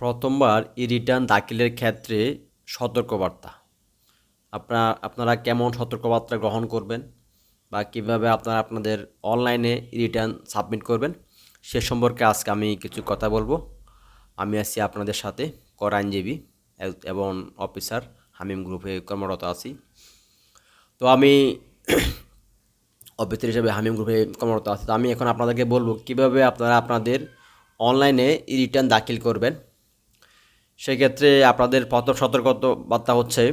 প্রথমবার ই রিটার্ন দাখিলের ক্ষেত্রে সতর্কবার্তা। আপনার, আপনারা কেমন সতর্কবার্তা গ্রহণ করবেন বা কীভাবে আপনারা আপনাদের অনলাইনে ই রিটার্ন সাবমিট করবেন, সে সম্পর্কে আজকে আমি কিছু কথা বলব। আমি আছি আপনাদের সাথে কর আইনজীবী এবং অফিসার হামিম গ্রুপে কর্মরত আছি। তো আমি অফিসার হিসেবে হামিম গ্রুপে কর্মরত আছি। তো আমি এখন আপনাদেরকে বলব কীভাবে আপনারা আপনাদের অনলাইনে ই রিটার্ন দাখিল করবেন সেক্ষেত্রে আপনাদের প্রথম সতর্কবার্তা হচ্ছে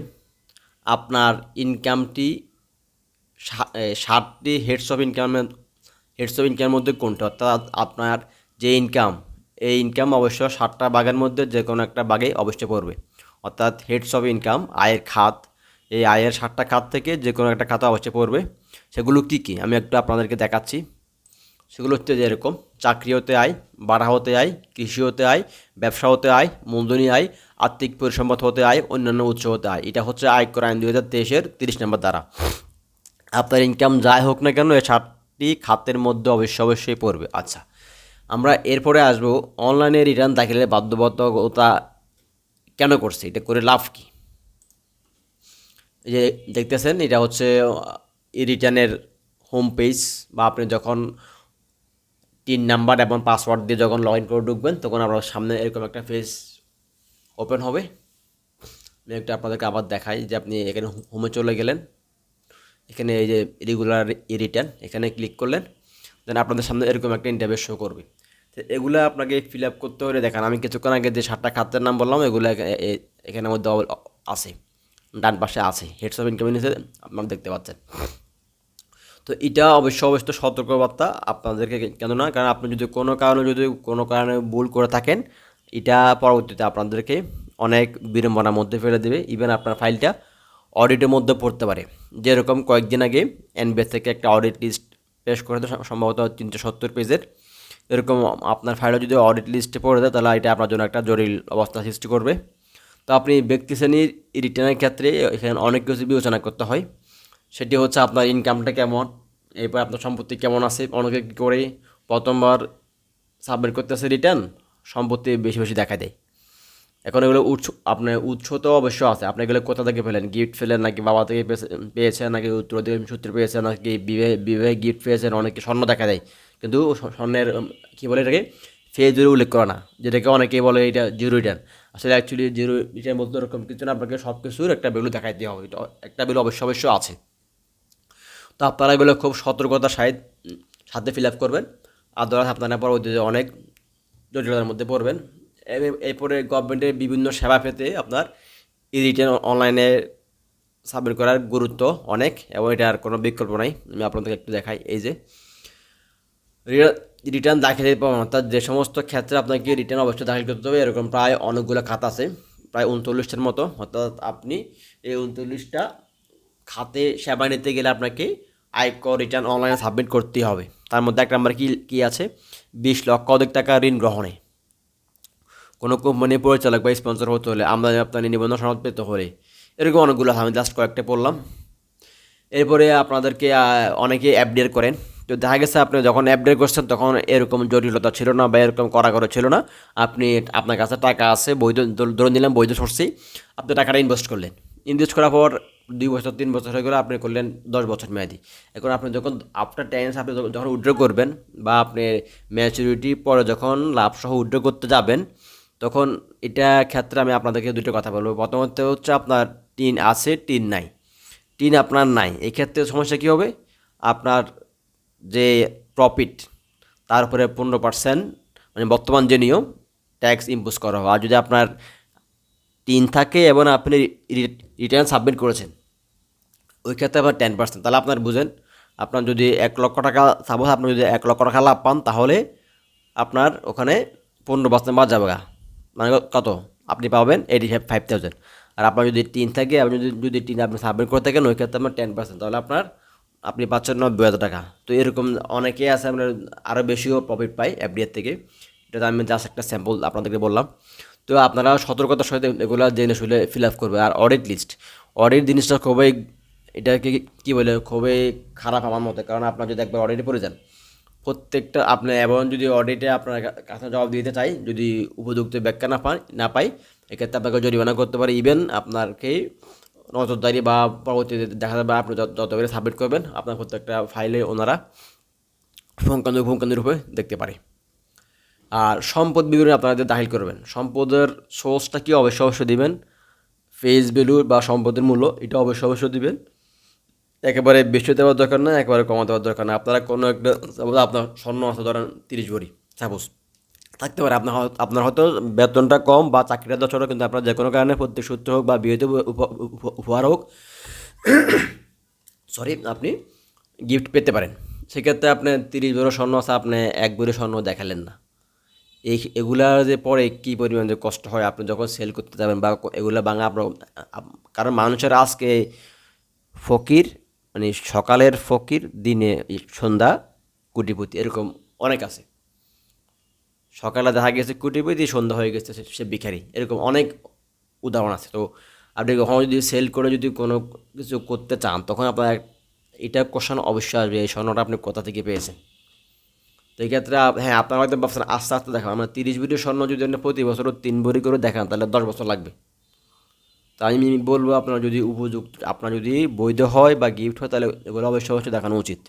আপনার ইনকামটি সা- এ, ষাটটি হেডস অফ ইনকামের হেডস অফ ইনকামের মধ্যে কোনটা? অর্থাৎ আপনার যে ইনকাম এই ইনকাম অবশ্য ষাটটা বাগের মধ্যে যে কোনো একটা বাগে অবশ্যই পড়বে। অর্থাৎ হেডস অফ ইনকাম আয়ের খাত এই আয়ের ষাটটা খাত থেকে যে কোনো একটা খাতা অবশ্যই পড়বে। সেগুলো কী কী? আমি একটু আপনাদেরকে দেখাচ্ছি। সেগুলো হচ্ছে যে এরকম, চাকরি হতে আয়, বাড়া হতে আয়, কৃষি হতে আয়, ব্যবসা হতে আয় মূলধনী আয়, আর্থিক পরিসম্পদ হতে আয়, অন্যান্য উৎস হতে আয়। এটা হচ্ছে আয়কর আইন দুই হাজার তেইশের তিরিশ নম্বর দ্বারা আপনার ইনকাম যাই হোক না কেন এই সাতটি খাতের মধ্যে অবশ্যই অবশ্যই পড়বে। আচ্ছা আমরা এরপরে আসব অনলাইনে রিটার্ন দাখিলের বাধ্যবাধকতা কেন করছে? এটা করে লাভ কী? যে দেখতেছেন, এটা হচ্ছে রিটার্নের হোম পেজ বা আপনি যখন তিন নাম্বার এবং পাসওয়ার্ড দিয়ে যখন লগ ইন করে ঢুকবেন, তখন আপনার সামনে এরকম একটা পেজ ওপেন হবে। আমি একটা আপনাদেরকে আবার দেখাই যে আপনি এখানে হোমে চলে গেলেন। এখানে এই যে রেগুলার রিটার্ন এখানে ক্লিক করলেন। দেন আপনাদের সামনে এরকম একটা ইন্টারভিউ শো করবে। তো এগুলো আপনাকে ফিল আপ করতে হলে দেখেন, আমি কিছুক্ষণ আগে যে সাতটা খাতের নাম বললাম, এগুলো এখা- এ- এখানের মধ্যে আছে, ডান পাশে আছে। হেডস অফ ইনকাম আপনারা দেখতে পাচ্ছেন। তো এটা অবশ্য অবশ্য সতর্কবার্তা আপনাদেরকে কেন না কারণ আপনি যদি কোনো কারণে, যদি কোনো কারণে ভুল করে থাকেন, এটা পরবর্তীতে আপনাদেরকে অনেক বিড়ম্বনার মধ্যে ফেলে দেবে। ইভেন আপনার ফাইলটা অডিটের মধ্যে পড়তে পারে। যেরকম কয়েকদিন আগে এনবিএস থেকে একটা অডিট লিস্ট পেশ করে দেয়, সম্ভবত তিনশো সত্তর পেজের। এরকম আপনার ফাইলও যদি অডিট লিস্টে পড়ে দেয়, তাহলে এটা আপনার জন্য একটা জটিল অবস্থা সৃষ্টি করবে। তো আপনি ব্যক্তি শ্রেণির রিটার্নের ক্ষেত্রে এখানে অনেক কিছু বিবেচনা করতে হয়। সেটি হচ্ছে আপনার ইনকামটা কেমন, এরপর আপনার সম্পত্তি কেমন আছে, অনেকে কী করে প্রথমবার সাবমিট করতেছে রিটার্ন সম্পত্তি বেশি বেশি দেখা দেয়। এখন এগুলো উৎস, আপনার উৎস তো অবশ্য আছে, আপনি এগুলো কোথা থেকে পেলেন? গিফট পেলেন নাকি বাবা থেকে পেয়েছে- পেয়েছেন নাকি উত্তরাধিকারী সূত্রে পেয়েছেন নাকি বিবাহে বিবাহে গিফট পেয়েছেন অনেকে স্বর্ণ দেখা দেয়। কিন্তু স্বর্ণের কী বলে এটাকে? ফেজ জুড়ে উল্লেখ করে না, যেটাকে অনেকেই বলে এটা জিরো রিটার্ন আসলে অ্যাকচুয়ালি জিরো রিটার্ন বলতে এরকম কিছু না, আপনাকে সব কিছুর একটা ভ্যালু দেখাই দেওয়া হবে একটা ভ্যালু অবশ্য অবশ্য আছে। তো আপনারা এগুলো খুব সতর্কতার সাথে সাথে ফিল আপ করবেন। আদালত আপনারা পরবর্তীতে অনেক জটিলতার মধ্যে পড়বেন। এরপরে গভর্নমেন্টের বিভিন্ন সেবা পেতে আপনার ই রিটার্ন অনলাইনে সাবমিট করার গুরুত্ব অনেক এবং এটার কোনো বিকল্প নাই। আমি আপনাদেরকে একটু দেখাই, এই যে রিটার্ন দাখিলের পর অর্থাৎ যে সমস্ত ক্ষেত্রে আপনাকে রিটার্ন অবশ্যই দাখিল করতে হবে, এরকম প্রায় অনেকগুলো খাত আছে, প্রায় উনচল্লিশটার মতো। অর্থাৎ আপনি এই উনচল্লিশটা খাতে সেবা নিতে গেলে আপনাকে আয়কর রিটার্ন অনলাইনে সাবমিট করতেই হবে। তার মধ্যে এক নম্বর কী কী আছে? বিশ লক্ষ অধিক টাকা ঋণ গ্রহণে। কোনো কোম্পানির পরিচালক বা স্পন্সর হতে হলে আমদানি রপ্তানি নিবন্ধন সনদ পেতে হলে এরকম অনেকগুলো আমি জাস্ট কয়েকটা পড়লাম। এরপরে আপনাদেরকে অনেকে অ্যাপডেট করেন। তো দেখা গেছে আপনি যখন অ্যাপডেট করছেন তখন এরকম জটিলতা ছিল না বা এরকম করা করে ছিল না। আপনি আপনার কাছে টাকা আছে, বৈধ, ধর- নিলাম বৈধ সোর্সেই আপনি টাকাটা ইনভেস্ট করলেন। ইনভেস্ট করার পর দুই বছর, তিন বছর হয়ে গেলে আপনি করলেন দশ বছর মেয়াদি। এখন আপনি যখন আফটার টেন্স আপনি যখন- উইড্রো করবেন বা আপনি ম্যাচুরিটি পরে যখন লাভসহ উইড্রো করতে যাবেন, তখন এটা ক্ষেত্রে আমি আপনাদেরকে দুটো কথা বলব। প্রথমত হচ্ছে আপনার টিন আছে টিন নাই। টিন আপনার নাই। এই ক্ষেত্রে সমস্যা কী হবে? আপনার যে প্রফিট তার উপরে পনেরো পার্সেন্ট মানে বর্তমান যে নিয়ম ট্যাক্স ইম্পোজ করা হবে আর যদি আপনার টিন থাকে এবং আপনি রিটার্ন সাবমিট করেছেন ওই ক্ষেত্রে আবার টেন পার্সেন্ট তাহলে আপনার বুঝেন, আপনার যদি এক লক্ষ টাকা সাপোজ আপনি যদি এক লক্ষ টাকা লাভ পান, তাহলে আপনার ওখানে পনেরো পার্সেন্ট বাদ যাবে গা। মানে কত? আপনি পাবেন এইটি ফাইভ ফাইভ থাউজেন্ড আর আপনার যদি টিন থাকে, আপনি যদি যদি টিন আপনি সাবমিট করে থাকেন, ওই ক্ষেত্রে আপনার টেন পার্সেন্ট তাহলে আপনার, আপনি পাচ্ছেন নব্বই হাজার টাকা। তো এরকম অনেকেই আছে আপনার আরও বেশিও প্রফিট পাই এফডিএর থেকে। এটা আমি জাস্ট একটা স্যাম্পল আপনাদেরকে বললাম। তো আপনারা সতর্কতার সহিত এগুলো জেনে শুনে ফিল আপ করবে। আর অডিট লিস্ট অডিট জিনিসটা খুবই এটাকে কী বলে, খুবই খারাপ আমার মতে। কারণ আপনার যদি একবার অডিটে পড়ে যান, প্রত্যেকটা আপনি এবং যদি অডিটে আপনার কাছে জবাব দিতে চাই, যদি উপযুক্ত ব্যাখ্যা না পান না পাই, এক্ষেত্রে আপনাকে জরিমানা করতে পারে। ইভেন আপনাকে নজরদারি বা পরবর্তীতে দেখা যাবে আপনি যত করে সাবমিট করবেন, আপনার প্রত্যেকটা ফাইলে ওনারা পুঙ্খানু রূপে দেখতে পারে। আর সম্পদ বিবরণী আপনারা দাখিল করবেন, সম্পদের সোর্সটা কি? অবশ্যই অবশ্যই দিবেন। ফেস ভ্যালু বা সম্পদের মূল্য, এটা অবশ্যই অবশ্যই দিবেন। একেবারে বেশি দেওয়ার দরকার না একেবারে কমা দেওয়ার দরকার না আপনারা কোনো একটা আপনার স্বর্ণ আছে, ধরেন তিরিশ ভরি সাপোজ থাকতে পারে, আপনার আপনার হয়তো বেতনটা কম বা চাকরিটা দশ কিন্তু আপনার যে কোনো কারণে প্রত্যেক সূত্র হোক বা বিয়েতে উপ- উপ- উপহার হোক সরি আপনি গিফট পেতে পারেন। সেক্ষেত্রে আপনি তিরিশ বড় স্বর্ণ আছে, আপনি এক বড় স্বর্ণ দেখালেন না। এই, এগুলা যে পরে কী পরিমাণ যে কষ্ট হয়, আপনি যখন সেল করতে যাবেন বা এগুলো বাঙা আপনার, আপ- কারণ মানুষের আজকে ফকির মানে সকালের ফকির, দিনে সন্ধ্যা, কুটিপতি, এরকম অনেক আছে। সকালে দেখা গেছে কুটিপতি, সন্ধ্যা হয়ে গেছে, সে- ভিখারি, এরকম অনেক উদাহরণ আছে। তো আপনি কখনো যদি সেল করে যদি কোনো কিছু করতে চান, তখন আপনার এটা কোশ্চেন অবশ্যই আসবে, এই স্বর্ণটা আপনি কোথা থেকে পেয়েছেন? তো এই ক্ষেত্রে হ্যাঁ আপনারা হয়তো ভাবছেন, আস্তে আস্তে দেখান আমরা তিরিশ ভরি স্বর্ণ যদি প্রতি বছর তিন ভরি করে দেখান, তাহলে দশ বছর লাগবে। তা আমি বলব আপনার যদি উপযুক্ত, আপনার যদি বৈধ হয় বা গিফট হয়, তাহলে এগুলো অবশ্যই অবশ্যই দেখানো উচিত।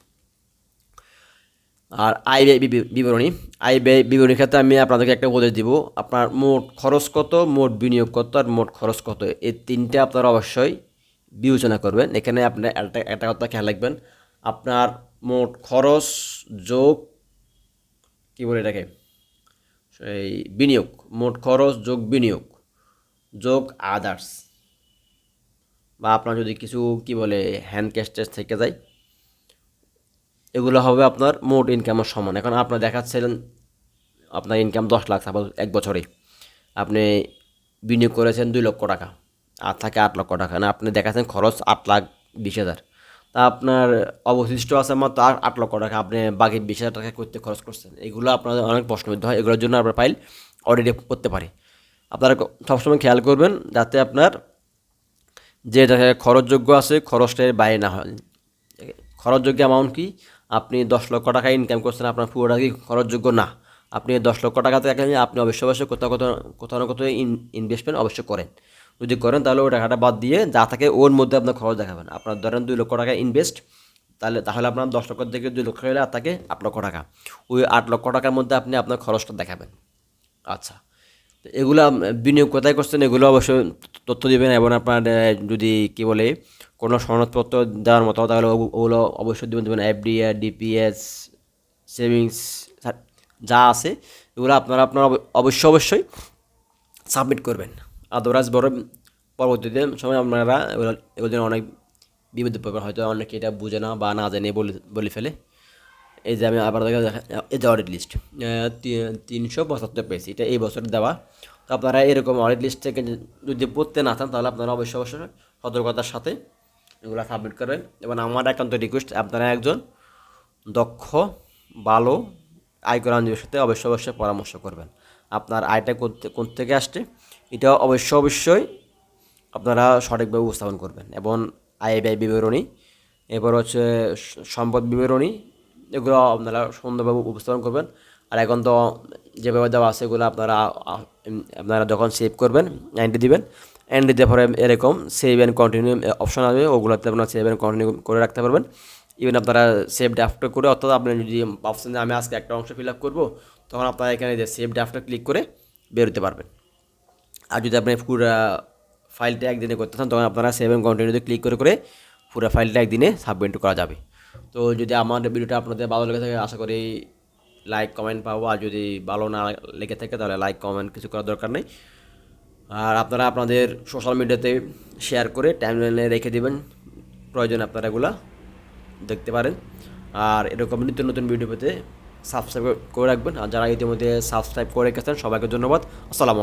আর আয় ব্যয় বিবি- বিবরণী। আয় ব্যয় বিবরণীর ক্ষেত্রে আমি আপনাদেরকে একটা উপদেশ দিব। আপনার মোট খরচ কত, মোট বিনিয়োগ কত আর মোট খরচ কত, এই তিনটে আপনারা অবশ্যই বিবেচনা করবেন। এখানে আপনার একটা একটা কথা খেয়াল রাখবেন। আপনার মোট খরচ যোগ, কী বলে এটাকে? এই বিনিয়োগ, মোট খরচ যোগ বিনিয়োগ, যোগ আদার্স বা আপনার যদি কিছু, কি বলে হ্যান্ড ক্যাশ ট্যাশ থেকে যায়, এগুলো হবে আপনার মোট ইনকামের সমান। এখন আপনার দেখাচ্ছিলেন, আপনার ইনকাম দশ লাখ সাপোজ এক বছরে। আপনি বিনিয়োগ করেছেন দুই লক্ষ টাকা আর থাকে আট লক্ষ টাকা। না, আপনি দেখাচ্ছেন খরচ আট লাখ বিশ হাজার। তা আপনার অবশিষ্ট আছে মাত্র আট লক্ষ টাকা। আপনি বাকি বিশ হাজার টাকা করতে খরচ করছেন। এগুলো আপনাদের অনেক প্রশ্নবিদ্ধ হয়। এগুলোর জন্য আপনার ফাইল অডিটে করতে পারে। আপনারা সবসময় খেয়াল করবেন যাতে আপনার যে খরচযোগ্য আছে খরচটার বাইরে না হয়। খরচযোগ্য অ্যামাউন্ট কি? আপনি দশ লক্ষ টাকা ইনকাম করছেন, আপনার পুরোটা কি খরচযোগ্য? না। আপনি দশ লক্ষ টাকা থেকে আপনি অবশ্যই অবশ্যই কোথাও কোথাও কোথাও না কোথাও ইনভেস্টমেন্ট অবশ্যই করেন। যদি করেন, তাহলে ওই টাকাটা বাদ দিয়ে যা থাকে ওর মধ্যে আপনার খরচ দেখাবেন। আপনার ধরেন দুই লক্ষ টাকা ইনভেস্ট তাহলে তাহলে আপনার দশ লক্ষ থেকে দুই লক্ষ হলে আর থাকে আট লক্ষ টাকা। ওই আট লক্ষ টাকার মধ্যে আপনি আপনার খরচটা দেখাবেন। আচ্ছা। এগুলো বিনিয়োগ কোথায় করছেন, এগুলো অবশ্যই তথ্য দিবেন এবং আপনার যদি কি বলে, কোনো সনদপত্র দেওয়ার মতো, তাহলে ওগু- ওগুলো অবশ্যই দেবেন দেবেন এফডি ডিপিএস, সেভিংস যা আছে, এগুলো আপনারা আপনারা অব- অবশ্যই অবশ্যই সাবমিট করবেন। আদারওয়াইজ বড় পরবর্তীতে সময় আপনারা এগুলো এগুলো অনেক বিপদে পড়বেন হয়তো অনেকে এটা বুঝে না বা না জেনে বলে বলে ফেলে। এই যে আমি আবার এই যে অডিট লিস্ট তিনশো পঁচাত্তর পেজ এটা এই বছর দেওয়া। তো আপনারা এরকম অডিট লিস্ট থেকে যদি পড়তে না চান, তাহলে আপনারা অবশ্যই অবশ্যই সতর্কতার সাথে এগুলো সাবমিট করেন এবং আমার একান্ত রিকোয়েস্ট আপনারা একজন দক্ষ, ভালো, আয়কর আইনজীবীর সাথে অবশ্যই অবশ্যই পরামর্শ করবেন। আপনার আয়টা কোথা থেকে আসছে এটা অবশ্যই অবশ্যই আপনারা সঠিকভাবে উপস্থাপন করবেন। এবং আয় ব্যয় বিবরণী, এরপর হচ্ছে সম্পদ বিবরণী এগুলো আপনারা সুন্দরভাবে উপস্থাপন করবেন। আর এখন তো যেভাবে দেওয়া আছে এগুলো আপনারা আপনারা যখন সেভ করবেন এন্ট্রি দিবেন এন্ট্রি দেওয়ার পরে এরকম সেভ অ্যান্ড কন্টিনিউ অপশন আসবে, ওগুলোতে আপনারা সেভ অ্যান্ড কন্টিনিউ করে রাখতে পারবেন। ইভেন আপনারা সেভ ড্রাফট করে, অর্থাৎ আপনি যদি ভাবছেন যে আমি আজকে একটা অংশ ফিল আপ করব, তখন আপনারা এখানে যে সেভ ড্রাফটে ক্লিক করে বেরোতে পারবেন। আর যদি আপনি পুরো ফাইলটা একদিনে করতে চান, তখন আপনারা সেভ এন্ড কন্টিনিউতে ক্লিক করে করে পুরো ফাইলটা একদিনে সাবমিট করা যাবে। তো যদি আমার ভিডিওটা আপনাদের ভালো লেগে থাকে, আশা করি লাইক কমেন্ট পাবো। আর যদি ভালো না লেগে থাকে, তাহলে লাইক কমেন্ট কিছু করার দরকার নেই। আর আপনারা আপনাদের সোশ্যাল মিডিয়াতে শেয়ার করে টাইমলাইনে রেখে দেবেন। প্রয়োজন আপনারা এগুলা দেখতে পারেন। আর এরকম নিত্য নতুন ভিডিও পেতে সাবস্ক্রাইব করে রাখবেন। আর যারা ইতিমধ্যে সাবস্ক্রাইব করে রেখেছেন, সবাইকে ধন্যবাদ। আসসালামু